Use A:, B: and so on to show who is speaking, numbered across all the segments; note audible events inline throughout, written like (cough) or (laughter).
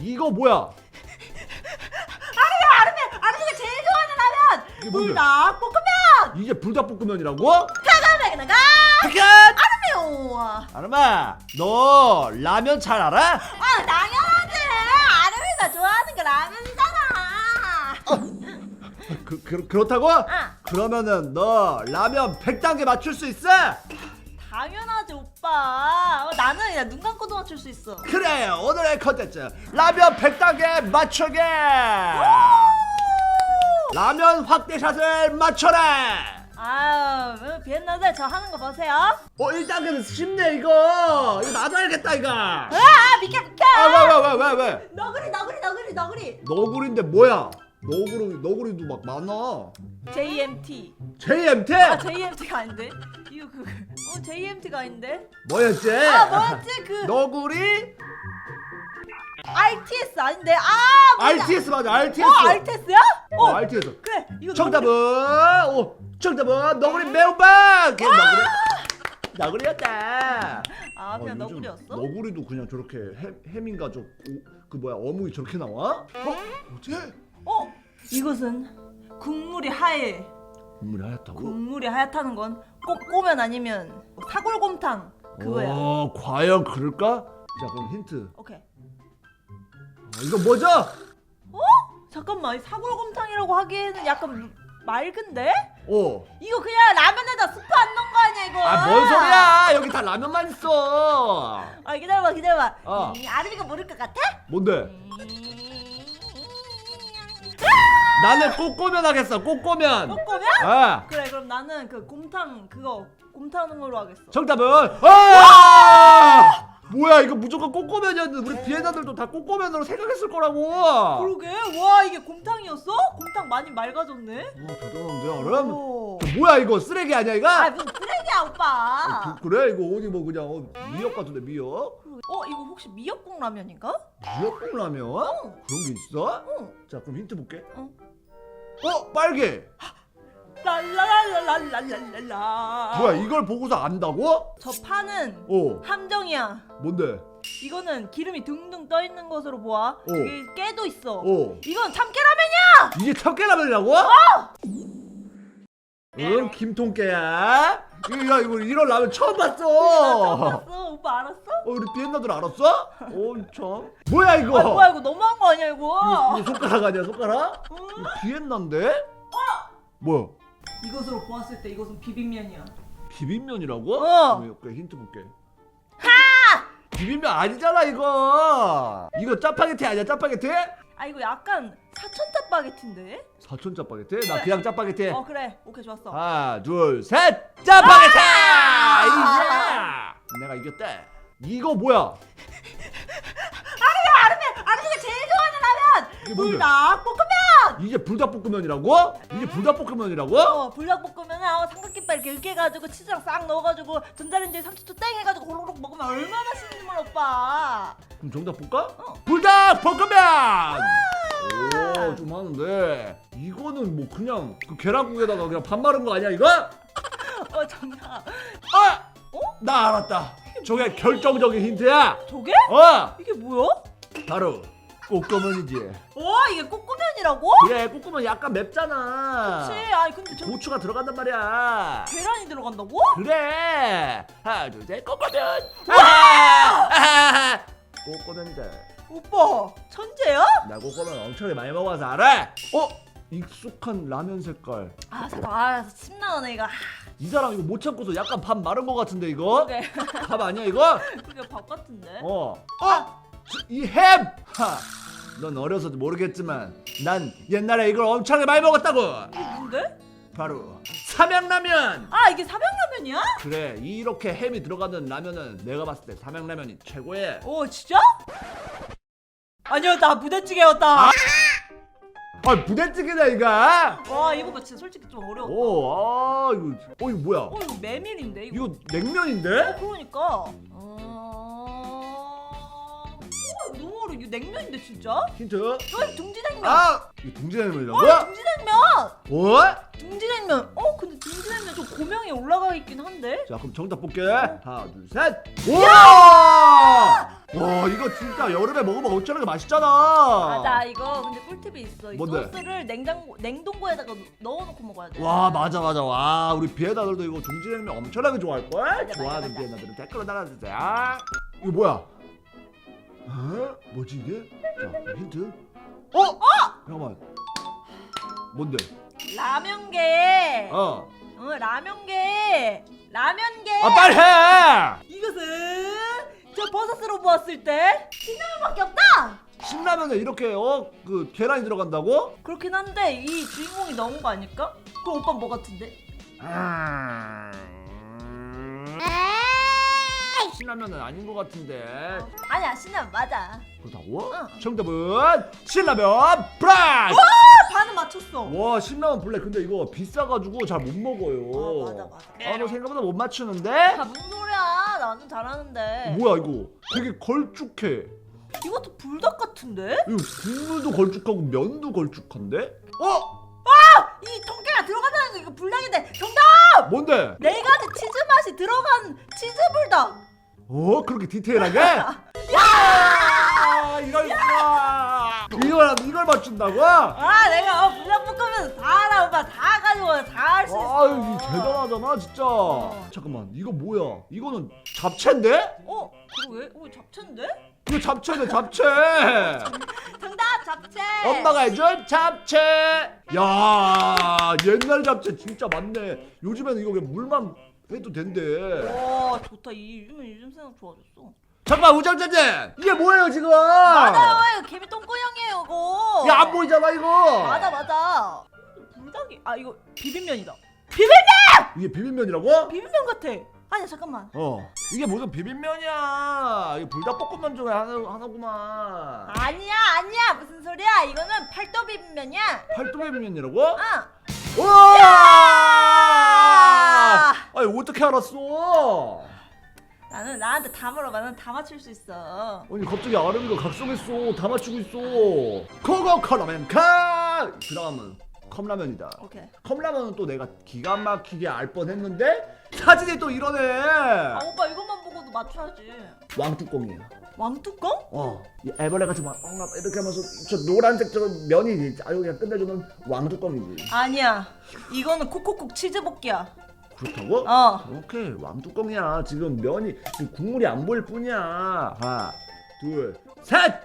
A: 이거 뭐야?
B: 아름이가 제일 좋아하는 라면
A: 뭔데?
B: 불닭볶음면
A: 이게 불닭볶음면이라고?
B: 가가메 나가
A: 잠깐!
B: 아름이요
A: 아름아, 너 라면 잘 알아?
B: 아 당연하지 아름이가 좋아하는 게 라면이잖아
A: 그, 그 그렇다고?
B: 아
A: 그러면은 너 라면 100단계 맞출 수 있어?
B: 당연하지 오빠 어, 나는 그냥 눈 감고도 맞출 수 있어.
A: 그래 오늘의 컨텐츠. 라면 100단계 맞추기 라면 확대샷을 맞춰라.
B: 아유 비엔나들 저 하는 거 보세요.
A: 어 1단계는 쉽네 이거. 이거 나도 알겠다 이거.
B: 아 비켜 비켜.
A: 아왜왜 왜 왜 왜?
B: 너구리 너구리 너구리 너구리.
A: 너구리인데 뭐야? 너구리 너구리도 막 많아.
B: JMT
A: JMT?
B: 아 JMT가 아닌데 이거 그 어, JMT가 아닌데
A: 뭐였지?
B: 아 뭐였지 그
A: 너구리?
B: RTS 아닌데 아 뭐야.
A: RTS 맞아 RTS
B: 어 RTS야? 어
A: 어, RTS
B: 그래 이거
A: 정답은 오 정답은 너구리 매운빵 걔 너구리 너구리였다
B: 아
A: 어,
B: 그냥
A: 요즘
B: 너구리였어?
A: 너구리도 그냥 저렇게 햄, 햄인가 저그 뭐야 어묵이 저렇게 나와? 어? 뭐지?
B: 어 이것은 국물이 하얘
A: 국물이 하얗다고?
B: 국물이 하얗다는 건 꼭 꼬면 아니면 뭐 사골곰탕 그거야
A: 어 과연 그럴까? 자 그럼 힌트
B: 오케이
A: 어, 이거 뭐죠?
B: 잠깐만 이 사골곰탕이라고 하기에는 약간 맑은데?
A: 어.
B: 이거 그냥 라면에다 스프 안 넣은 거 아니야 이거
A: 아 뭔 소리야 여기 다 라면만 있어
B: 아 기다려봐 기다려봐
A: 어.
B: 음, 아름이가 모를 것 같아?
A: 뭔데? 나는 꼬꼬면 하겠어 꼬꼬면
B: 꼬꼬면?
A: 아
B: 그래 그럼 나는 그 곰탕 그거 곰탕으로 하겠어
A: 정답은 아 뭐야 이거 무조건 꼬꼬면이었는데 우리 비엔나들도 다 꼬꼬면으로 생각했을 거라고 와
B: 그러게 와 이게 곰탕이었어? 곰탕 많이 맑아졌네
A: 대단한데 얼음
B: 오.
A: 뭐야 이거 쓰레기 아니야 이거?
B: 아 무슨 쓰레기야 오빠
A: 어, 그, 그래 이거 어디 뭐 그냥 어, 미역 같은데 미역?
B: 어 이거 혹시 미역국 라면인가?
A: 미역국 라면? 그런 게 있어?
B: 응
A: 자 그럼 힌트 볼게
B: 응.
A: 어 빨개.
B: 랄랄랄랄랄랄랄라.
A: 뭐야 이걸 보고서 안다고?
B: 저 파는
A: 어.
B: 함정이야.
A: 뭔데?
B: 이거는 기름이 둥둥 떠 있는 것으로 보아. 여기 깨도 있어.
A: 어.
B: 이건 참깨라면이야!
A: 이게 참깨라면이라고? 응 김통깨야 야, 이거 이런 라면 처음 봤어 (laughs) 어
B: 알았어 오빠 알았어?
A: 우리 비엔나들 알았어? 어참 뭐야 이거
B: 아 뭐야 이거 너무한 거 아니야 이거
A: 이거, 이거 손가락 아니야 손가락?
B: 응?
A: 이거 비엔나인데? 뭐야
B: 이것으로 보았을 때 이것은 비빔면이야
A: 비빔면이라고?
B: 어.
A: 그럼 이거 힌트 볼게 하! 비빔면 아니잖아 이거 이거 짜파게티 아니야 짜파게티?
B: 아 이거 약간 사천 짜파게티인데?
A: 사천 짜파게티? 나 그냥 짜파게티
B: 어 그래 오케이 좋았어
A: 하나 둘 셋 짜파게티!
B: 아!
A: 이제 내가 이겼다 이거 뭐야?
B: 아름이가 제일 좋아하는 라면
A: 뭔데?
B: 불닭볶음면
A: 이게 불닭볶음면이라고? 이게 불닭볶음면이라고?
B: 어 불닭볶음면에 어, 삼각김밥 이렇게 으깨가지고 치즈랑 싹 넣어가지고 전자레인지에 30초 땡 해가지고 호로록 먹으면 얼마나 몰라 오빠
A: 그럼 정답 볼까?
B: 어.
A: 불닭 볶음면! 오, 좀 하는데 이거는 뭐 그냥 그 계란국에다가 그냥 밥 마른 거 아니야 이거? (laughs)
B: 어 정답
A: 아!
B: 어?
A: 나 알았다. 저게 결정적인 힌트야.
B: 저게?
A: 어,
B: 이게 뭐야?
A: 바로 꼬꼬면이지.
B: 와 이게 꼬꼬면이라고?
A: 그래, 꼬꼬면 약간 맵잖아.
B: 그치 아니 근데 저
A: 고추가 들어간단 말이야.
B: 계란이 들어간다고?
A: 그래. 하나, 둘, 셋, 꼬꼬면. 아! 아! 꼬꼬면이다.
B: 오빠 천재야?
A: 나 꼬꼬면 엄청 많이 먹어서 알아. 어? 익숙한 라면 색깔.
B: 아 잠깐 아 침나오네 이거 아,
A: 이 사람 이거 못 참고서 약간 밥 마른 거 같은데 이거?
B: 그게
A: 밥 아니야 이거?
B: 그게 밥 같은데?
A: 어. 어? 이 햄! 하! 넌 어려서 모르겠지만 난 옛날에 이걸 엄청나게 많이 먹었다고!
B: 이게 뭔데?
A: 바로 삼양라면!
B: 아 이게 삼양라면이야?
A: 그래 이렇게 햄이 들어가는 라면은 내가 봤을 때 삼양라면이 최고의
B: 오 진짜? 아니었다 부대찌개였다
A: 아 부대찌개다 이거!
B: 와 이거 봐 진짜 솔직히 좀 어려워
A: 오, 아 이거 어 이거 뭐야?
B: 어 이거 메밀인데 이거
A: 이거 냉면인데?
B: 어 그러니까 어... 냉면인데 진짜?
A: 힌트.
B: 왜 둥지냉면?
A: 아 이거 동지냉면이라고?
B: 어 둥지냉면!
A: 뭐?
B: 둥지냉면. 어 근데 둥지냉면 좀 고명이 올라가 있긴 한데.
A: 자 그럼 정답 볼게. 하나 둘 셋. 와! 와 이거 진짜 여름에 먹으면 어쩌나 맛있잖아.
B: 맞아 이거 근데 꿀팁이 있어. 이
A: 뭔데?
B: 소스를 냉장고 냉동고에다가 넣어놓고 먹어야 돼.
A: 와 맞아 맞아 와 우리 비엔나들도 이거 동지냉면 엄청나게 좋아할 걸.
B: 맞아,
A: 좋아하는
B: 맞아.
A: 비엔나들은 댓글로 달아주세요. 이거 뭐야? 어? 뭐지 이게? 자 힌트. 어? 어? 잠깐만. 뭔데?
B: 라면계.
A: 어.
B: 어 라면계. 라면계.
A: 아 빨리 해.
B: 이것은 저 버섯으로 보았을 때 신라면밖에 없다.
A: 신라면에 이렇게 어그 계란이 들어간다고?
B: 그렇긴 한데 이 주인공이 넣은 거 아닐까? 그럼 오빠 뭐 같은데?
A: 신라면은 아닌 것 같은데.
B: 아니야 신라면 맞아.
A: 그렇다고?
B: 응.
A: 정답은 신라면 브라이.
B: 아, 반은 맞췄어.
A: 와 신라면 블랙 근데 이거 비싸가지고 잘 못 먹어요.
B: 아, 맞아, 맞아.
A: 아, 너 생각보다 못 맞추는데?
B: 아 무슨 소리야? 나는 잘하는데.
A: 뭐야 이거? 되게 걸쭉해.
B: 이것도 불닭 같은데?
A: 이거 국물도 걸쭉하고 면도 걸쭉한데? 어?
B: 이 통깨가 들어간다는 거 이거 불닭인데 정답!
A: 뭔데?
B: 네 가지 치즈 맛이 들어간 치즈 불닭.
A: 어? 그렇게 디테일하게? 야! 이럴 수가! 이걸 이걸 맞춘다고?
B: 아 내가 어, 불닭볶음면 다 알아 오빠 다 가지고 다 할 수 있어.
A: 아유 이 대단하잖아 진짜. 잠깐만 이거 뭐야? 이거는 잡채인데?
B: 어? 그러게? 어 잡채인데?
A: 이거 잡채네 잡채. (laughs)
B: 정답 잡채.
A: 엄마가 해준 잡채. 야 옛날 잡채 진짜 많네. 요즘에는 이거 그냥 물만 해도 된대.
B: 와 좋다 이 요즘은 요즘 생각 좋아졌어.
A: 잠깐 우정자제 이게 뭐예요 지금?
B: 맞아요 이거 개미 똥꼬형이에요 이거.
A: 야 안 보이잖아 이거.
B: 맞아 맞아. 불닭이 아 이거 비빔면이다.
A: 이게 비빔면이라고?
B: 비빔면 같아. 아니야 잠깐만.
A: 어 이게 무슨 비빔면이야? 이게 불닭볶음면 중에 하나 하나구만.
B: 아니야 아니야 무슨 소리야 이거는 팔도 비빔면이야.
A: 팔도 비빔면이라고?
B: 아.
A: 와! 아니 어떻게 알았어?
B: 나는 나한테 다 물어봐. 나는 다 맞출 수 있어.
A: 아니 갑자기 아름이가 각성했어. 다 맞추고 있어. 코고 컵라면 컵. 그 다음은 컵라면이다.
B: 오케이.
A: 컵라면은 또 내가 기가 막히게 알 뻔했는데 사진이 또 이러네.
B: 아 오빠 이것만 보고도 맞춰야지.
A: 왕뚜껑이야.
B: 왕뚜껑?
A: 어, 이 애벌레 같이 막 엉, 이렇게 하면서 저 노란색 저 면이 아유 그냥 끝내주는 왕뚜껑이지.
B: 아니야. 이거는 콕콕콕 치즈 볶기야.
A: 그렇다고?
B: 어.
A: 오케이 왕뚜껑이야. 지금 면이 지금 국물이 안 보일 뿐이야. 하나, 둘, 셋. 야!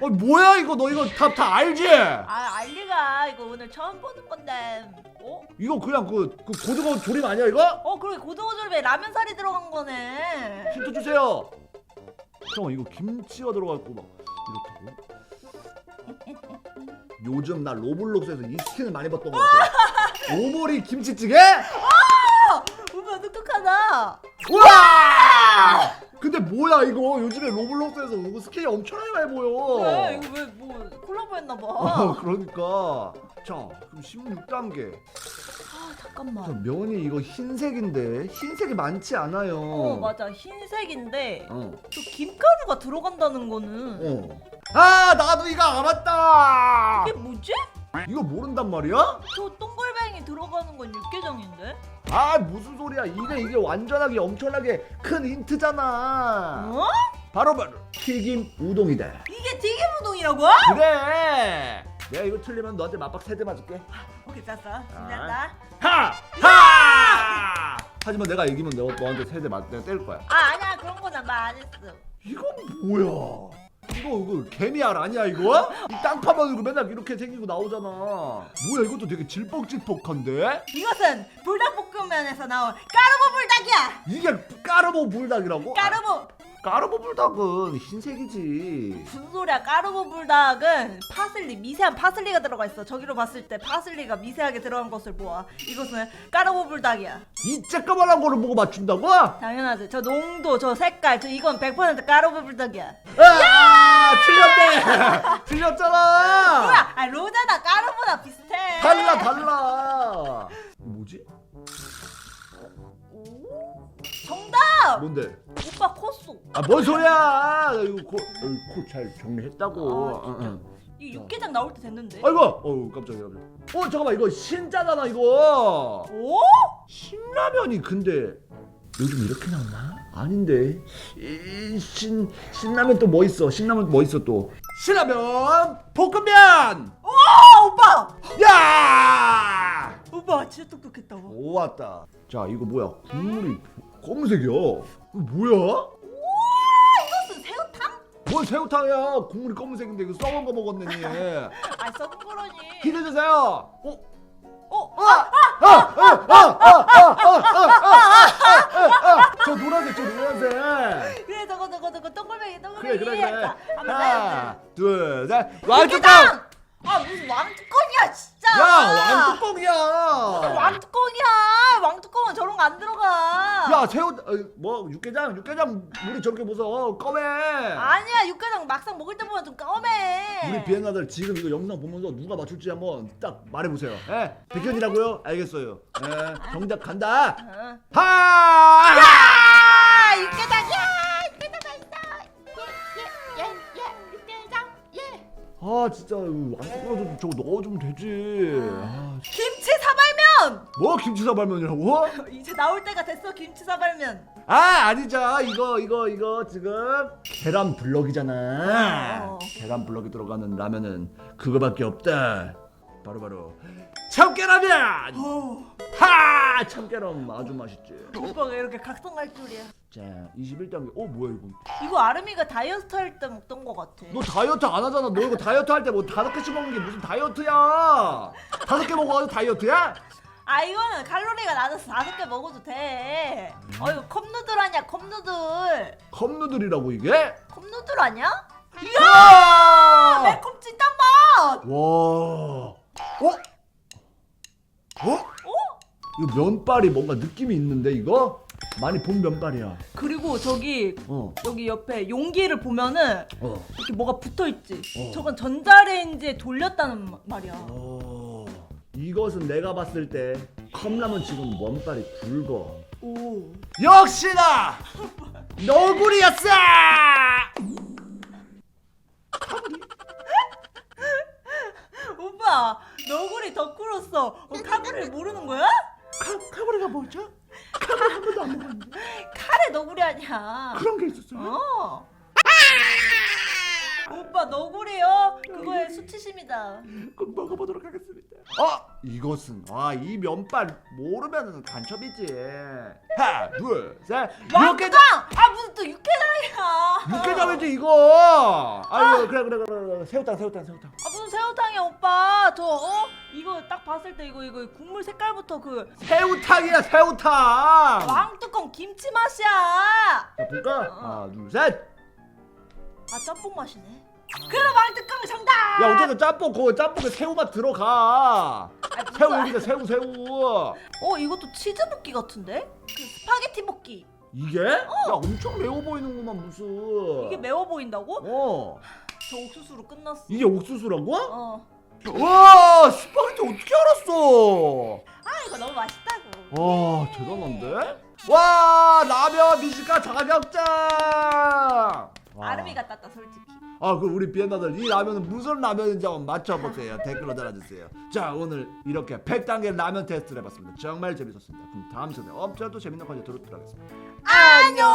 A: 어 뭐야 이거 너 이거 다 다 알지?
B: 아 알리가 이거 오늘 처음 보는 건데. 어?
A: 이거 그냥 그, 그 고등어 조림 아니야 이거?
B: 어 그래 고등어 조림에 라면 살이 들어간 거네.
A: 힌트 주세요. 잠깐 이거 김치가 들어가 있고 막 이렇다고? 요즘 나 로블록스에서 이 스킨을 많이 봤던 것 같아. 오모리 김치찌개?
B: 오빠 똑똑하다.
A: 우와! 근데 뭐야 이거 요즘에 로블록스에서 이거 스킨이 엄청나게 많이 보여.
B: 왜 이거 왜 뭐 콜라보 했나 봐.
A: 어, 그러니까. 자, 그럼 16단계.
B: 아 잠깐만.
A: 저 면이 이거 흰색인데 흰색이 많지 않아요.
B: 어 맞아 흰색인데
A: 어.
B: 저 김가루가 들어간다는 거는
A: 어. 아, 나도 이거 알았다.
B: 이게 뭐지?
A: 이거 모른단 말이야?
B: 저 동글뱅이 들어가는 건 육개장인데?
A: 아, 무슨 소리야? 이게 이게 완전하게 엄청나게 큰 힌트잖아.
B: 어?
A: 바로 바로 튀김 우동이다.
B: 이게 튀김 우동이라고?
A: 그래. 내가 이거 틀리면 너한테 맞박 세대 맞을게.
B: 오케이 짰어 준비한다
A: 하! 하! 하지만 내가 이기면 너, 너한테 세대 맞 내가 때릴 거야.
B: 아 아니야 그런 거는 말안 했어
A: 이건 뭐야? 이거 이거 개미알 아니야 이거? 이 땅파만 이거 맨날 이렇게 생기고 나오잖아. 뭐야 이것도 되게 질퍽질퍽한데?
B: 이것은 불닭볶음면에서 나온 까르보 불닭이야
A: 이게 까르보 불닭이라고?
B: 까르보
A: 까르보 불닭은 흰색이지.
B: 무슨 소리야 까르보 불닭은 파슬리 미세한 파슬리가 들어가 있어 저기로 봤을 때 파슬리가 미세하게 들어간 것을 보아 이것은 까르보 불닭이야
A: 이 쬐까만한 거를 보고 맞춘다고?
B: 당연하지 저 농도 저 색깔 저 이건 100% 까르보 불닭이야
A: 아, 틀렸네. (laughs) 틀렸잖아.
B: 뭐야 아 로자나 까르보나 비슷해
A: 달라 달라. 뭐지?
B: 정답
A: 뭔데?
B: 오빠 컸어
A: 아뭔 소리야 나 이거 코잘 정리했다고
B: 아, 진짜.
A: 응, 응.
B: 이 육개장 나올 때 됐는데.
A: 아이고 어우 깜짝이야 어 잠깐만 이거 신짜잖아 이거
B: 오?
A: 신라면이 근데 요즘 이렇게 나오나? 아닌데 이, 신 신라면 또 뭐 있어? 신라면 뭐 있어 또? 신라면 볶음면
B: 아 오빠!
A: 야!
B: 오빠 진짜 똑똑했다.
A: 오 왔다. 자 이거 뭐야? 국물이 검은색이야. 이거 뭐야?
B: 이것은 새우탕?
A: 뭔 새우탕이야? 국물이 검은색인데 이거 썩은 거 먹었네 니.
B: 아 썩은 거라니.
A: 기대주세요. 어?
B: 어?
A: 저 노란색 저 노란색.
B: 그래 저거 저거 저거 동글뱅이 동글뱅이.
A: 그래 그래 그래.
B: 자, 한번
A: 하나
B: 해.
A: 둘 셋. 왕뚜껑.
B: 아 무슨 왕뚜껑이야 진짜.
A: 야 왕뚜껑이야.
B: 왕뚜껑이야. 왕뚜껑은 저런 거 안 들어가.
A: 야 새우 어, 뭐 육개장 육개장 물이 저렇게 무서워 검해.
B: 아니야 육개장 막상 먹을 때 보면 좀 까매.
A: 우리 비엔나들 지금 이거 영상 보면서 누가 맞출지 한번 딱 말해보세요. 예? 백현이라고요? 알겠어요. 예, 정답 간다.
B: 어.
A: 하!
B: 아
A: 진짜 안꺼도 저거 넣어주면 되지. 아,
B: 김치 사발면.
A: 뭐 김치 사발면이라고? (laughs)
B: 이제 나올 때가 됐어 김치 사발면.
A: 아 아니죠. 이거 이거 이거 지금 계란 블럭이잖아.
B: 어.
A: 계란 블럭이 들어가는 라면은 그거밖에 없다. 바로 바로 참깨라면.
B: 오.
A: 하! 참깨라면 아주 맛있지.
B: 오빠가 이렇게 각성할 줄이야.
A: 자 21단계. 어 뭐야 이거?
B: 이거 아름이가 다이어트 할 때 먹던 거 같아.
A: 너 다이어트 안 하잖아. 너 이거 다이어트 할 때 뭐 다섯 개씩 먹는 게 무슨 다이어트야? 다섯 개 먹어가지고 다이어트야?
B: 아 이거는 칼로리가 낮아서 다섯 개 먹어도 돼. 어 이거 컵누들 아니야 컵누들.
A: 컵누들이라고 이게?
B: 컵누들 아니야?
A: 이야!
B: 매콤 찐단 맛.
A: 와. 어? 어?
B: 어?
A: 이거 면발이 뭔가 느낌이 있는데 이거? 많이 본 면발이야.
B: 그리고 저기
A: 어.
B: 여기 옆에 용기를 보면은
A: 어.
B: 이렇게 뭐가 붙어 있지.
A: 어.
B: 저건 전자레인지에 돌렸다는 마- 말이야.
A: 어. 이것은 내가 봤을 때 컵라면 지금 면발이 굵어.
B: 오.
A: 역시나 (laughs) 너구리였어.
B: 오빠 덕후로서 어, 카구리를 모르는 거야?
A: 카, 카구리가 뭐죠? 카구리 한 번도 안 먹었는데
B: 카레 너구리 아니야.
A: 그런 게 있었어요?
B: 어. 오빠 너구리요? 그거에 수치심이다.
A: 꼭 먹어보도록 하겠습니다. 어 이것은 아이 면발 모르면은 간첩이지. 하나 둘셋 육개장
B: 아 무슨 또 육개장이야.
A: 육개장이지 이거. 아유 그래 그래 그래 그래 새우탕 새우탕 새우탕.
B: 아 무슨 새우탕이야 오빠. 저 어? 이거 딱 봤을 때 이거 이거 국물 색깔부터 그
A: 새우탕이야 새우탕.
B: 왕뚜껑 김치 맛이야.
A: 자 볼까 하나 둘 셋.
B: 아 짬뽕 맛이네. 그럼 왕뚜껑 정답.
A: 야 어쨌든 짬뽕 그 짬뽕에 새우 맛 들어가.
B: 아,
A: 새우 여기다 새우 새우.
B: 어 이것도 치즈 볶기 같은데? 그 스파게티 볶기.
A: 이게? 야 엄청 매워 보이는구만 무슨.
B: 이게 매워 보인다고?
A: 어.
B: 저 옥수수로 끝났어.
A: 이게 옥수수라고?
B: 어.
A: 와 스파게티 어떻게 알았어?
B: 아 이거 너무 맛있다고.
A: 와 대단한데? 와 라면 미식가 자격증. 와.
B: 아름이가 땄다 솔직히.
A: 아 그럼 우리 비엔나들 이 라면은 무슨 라면인지 한번 맞춰보세요. 댓글로 달아주세요. 자 오늘 이렇게 100단계 라면 테스트를 해봤습니다. 정말 재밌었습니다. 그럼 다음 시간에 엄청 또 재밌는 컨텐츠로 돌아오겠습니다. 안녕